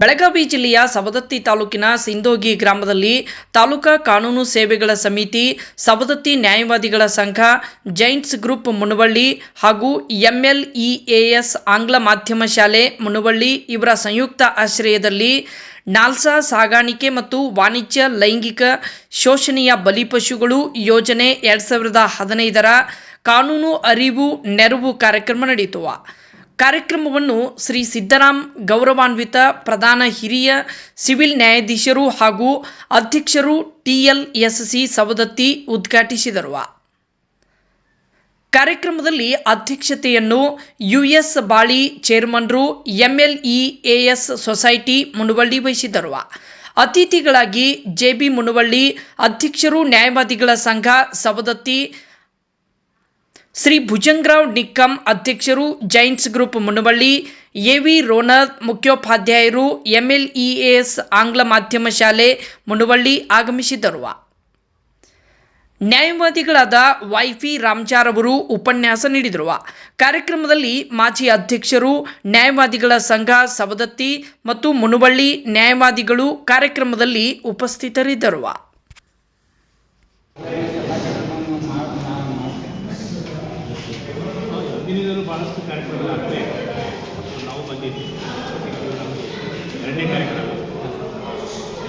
ಬೆಳಗಾವಿ ಜಿಲ್ಲೆಯ ಸವದತ್ತಿ ತಾಲೂಕಿನ ಸಿಂದೋಗಿ ಗ್ರಾಮದಲ್ಲಿ ತಾಲೂಕಾ ಕಾನೂನು ಸೇವೆಗಳ ಸಮಿತಿ, ಸವದತ್ತಿ ನ್ಯಾಯವಾದಿಗಳ ಸಂಘ, ಜೈಂಟ್ಸ್ ಗ್ರೂಪ್ ಮುನವಳ್ಳಿ ಹಾಗೂ ಎಂಎಲ್ಇಎಎಸ್ ಆಂಗ್ಲ ಮಾಧ್ಯಮ ಶಾಲೆ ಮುನವಳ್ಳಿ ಇವರ ಸಂಯುಕ್ತ ಆಶ್ರಯದಲ್ಲಿ ನಾಲ್ಸಾ ಸಾಗಾಣಿಕೆ ಮತ್ತು ವಾಣಿಜ್ಯ ಲೈಂಗಿಕ ಶೋಷಣೆಯ ಬಲಿಪಶುಗಳು ಯೋಜನೆ ಎರಡು ಸಾವಿರದ ಹದಿನೈದರ ಕಾನೂನು ಅರಿವು ನೆರವು ಕಾರ್ಯಕ್ರಮ ನಡೆಯಿತು. ಕಾರ್ಯಕ್ರಮವನ್ನು ಶ್ರೀ ಸಿದ್ದರಾಮ್ ಗೌರವಾನ್ವಿತ ಪ್ರಧಾನ ಹಿರಿಯ ಸಿವಿಲ್ ನ್ಯಾಯಾಧೀಶರು ಹಾಗೂ ಅಧ್ಯಕ್ಷರು ಟಿಎಲ್ಎಸ್ಸಿ ಸವದತ್ತಿ ಉದ್ಘಾಟಿಸಿದರು. ಕಾರ್ಯಕ್ರಮದಲ್ಲಿ ಅಧ್ಯಕ್ಷತೆಯನ್ನು ಯುಎಸ್ ಬಾಳಿ ಚೇರ್ಮನ್ರು ಎಂಎಲ್ಇಎಎಸ್ ಸೊಸೈಟಿ ಮುನವಳ್ಳಿ ವಹಿಸಿದರು. ಅತಿಥಿಗಳಾಗಿ ಜೆಬಿ ಮುನವಳ್ಳಿ ಅಧ್ಯಕ್ಷರು ನ್ಯಾಯವಾದಿಗಳ ಸಂಘ ಸವದತ್ತಿ ಶ್ರೀ ಭುಜಂಗರಾವ್ ನಿಕ್ಕಂ ಅಧ್ಯಕ್ಷರು Giants Group Munavalli A V ರೋನರ್ ಮುಖ್ಯೋಪಾಧ್ಯಾಯರು ಎಂಎಲ್ಇಎಸ್ ಆಂಗ್ಲ ಮಾಧ್ಯಮ ಶಾಲೆ ಮುನವಳ್ಳಿ ಆಗಮಿಸಿದ್ದರು ನ್ಯಾಯವಾದಿಗಳಾದ ವೈಫಿ ರಾಮಚಾರ್ ಅವರು ಉಪನ್ಯಾಸ ನೀಡಿದರು. ಕಾರ್ಯಕ್ರಮದಲ್ಲಿ ಮಾಜಿ ಅಧ್ಯಕ್ಷರು, ನ್ಯಾಯವಾದಿಗಳ ಸಂಘ ಸವದತ್ತಿ ಮತ್ತು ಮುನವಳ್ಳಿ ನ್ಯಾಯವಾದಿಗಳು ಕಾರ್ಯಕ್ರಮದಲ್ಲಿ ಉಪಸ್ಥಿತರಿದ್ದರು. ಕಾರ್ಯಕ್ರಮಗಳಾಗಲೇ ನಾವು ನಮ್ಮದು ಎರಡನೇ ಕಾರ್ಯಕ್ರಮ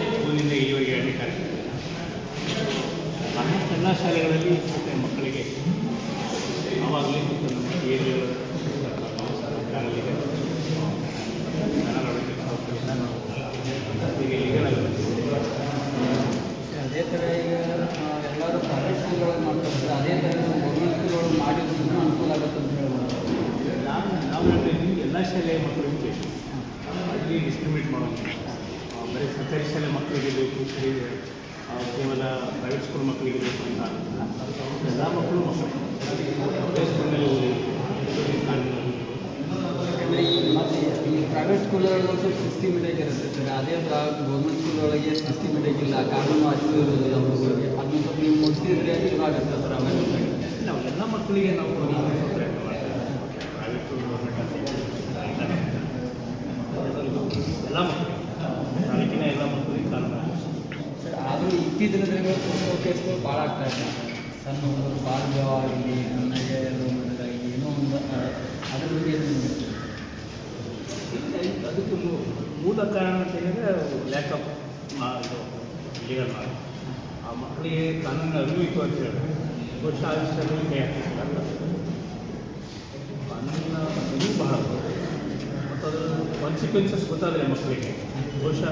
ಸ್ಕೂಲಿಂದ ಈವರೆಗೆ ಎರಡನೇ ಕಾರ್ಯಕ್ರಮ ಆಲ್ಮೋಸ್ಟ್ ಎಲ್ಲ ಶಾಲೆಗಳಲ್ಲಿ ಮಕ್ಕಳಿಗೆ ಆವಾಗಲೇ ಮತ್ತು ನಮ್ಮ ಏರಿಯಾ ಶಾಲೆಗಳಿಗೆ ಕನ್ನಡ ಒಳಗೆ ಸೌಕರ್ಯನ ನಾವು ಈಗ ಅದೇ ಥರ ಈಗ ಎಲ್ಲರೂ ಪ್ರೈವೇಟ್ ಸ್ಕೂಲ್ಗಳು ಮಾಡ್ತಾರೆ. ಅದೇ ಥರ ಗೌರ್ಮೆಂಟ್ ಸ್ಕೂಲ್ಗಳು ಮಾಡಿದ್ರು ಅನುಕೂಲ ಆಗುತ್ತೆ ಅಂತ ಹೇಳ್ಬೋದು ನಾನು ನಾವು ಶಾಲೆಯ ಮಕ್ಕಳಿಗೆ ಬೇಕು ಅಲ್ಲಿ ಡಿಸ್ಕ್ರಿಮಿನೇಟ್ ಮಾಡೋದು. ಬರೀ ಸರ್ಕಾರಿ ಶಾಲೆ ಮಕ್ಕಳಿಗೆ ಬೇಕು ಸರಿ ಕೇವಲ ಪ್ರೈವೇಟ್ ಸ್ಕೂಲ್ ಮಕ್ಕಳಿಗೆ ಬೇಕು ಅಂತ ಆಗಿಲ್ಲ ಎಲ್ಲ ಮಕ್ಕಳು ಮಕ್ಕಳು. ಸ್ಕೂಲ್ನಲ್ಲಿ ಈ ಮತ್ತು ಈ ಪ್ರೈವೇಟ್ ಸ್ಕೂಲ್ಗಳಲ್ಲಿ ಸ್ವಲ್ಪ ಸಿಸ್ಟಮೆಟಿಕ್ ಇರುತ್ತೆ ಸರ್. ಅದೇ ಥರ ಗೌರ್ಮೆಂಟ್ ಸ್ಕೂಲ್ಗಳಿಗೆ ಸಿಸ್ಟಮೆಟಿಕ್ ಇಲ್ಲ. ಕಾನೂನು ಅಷ್ಟು ಇರೋದಿಲ್ಲ ಹುಡುಗರಿಗೆ ಅದನ್ನ ಸ್ವಲ್ಪ ನೀವು ಮುಗಿಸಿದ್ರೆ ಚಲೋ ಆಗುತ್ತೆ ಸರ್ ಆಮೇಲೆ. ನಾವು ಎಲ್ಲ ಮಕ್ಕಳಿಗೆ ನಾವು ಕೊಡೋದು ಪ್ರಯತ್ನ ಮಾಡ್ತೀವಿ ಪ್ರೈವೇಟು ಗೌರ್ಮೆಂಟ್ ಅಂತ ಇಲ್ಲ. ಎಲ್ಲ ಮಕ್ಕಳು. ತಾಲೂಕಿನ ಎಲ್ಲ ಮಕ್ಕಳಿಗೆ ಕಾರಣ ಸರ್ ಆದರೂ ಇತ್ತೀಚಿನ ದಿನಗಳು ತುಂಬ ಕೇಸ್ಗಳು ಭಾಳ ಆಗ್ತಾ ಇದೆ. ಸಣ್ಣ ಹುಡುಗರು ಬಾಲ್ಯ ಆಗಲಿ ನನಗೆ ಏನೋ ಒಂದು ಅದ್ರ ಬಗ್ಗೆ? ಅದಕ್ಕೆ ಮೂಲ ಕಾರಣ ಅಂತ ಹೇಳಿದರೆ ಲ್ಯಾಕ್ ಆಫ್ ಇದು ಲೀಗಲ್ ಮಾಡಿ ಆ ಮಕ್ಕಳಿಗೆ ಕಾನೂನು ಅರಿವು ಇತ್ತು ಅಂತ ಹೇಳಿ ಬಹುಶಃ ಆ ಕೈ ಹಾಕಿಲ್ಲ ಕಾನ್ಸಿಕ್ವೆನ್ಸಸ್ ಗೊತ್ತಾದರೆ ಮಕ್ಕಳಿಗೆ ಬಹುಶಃ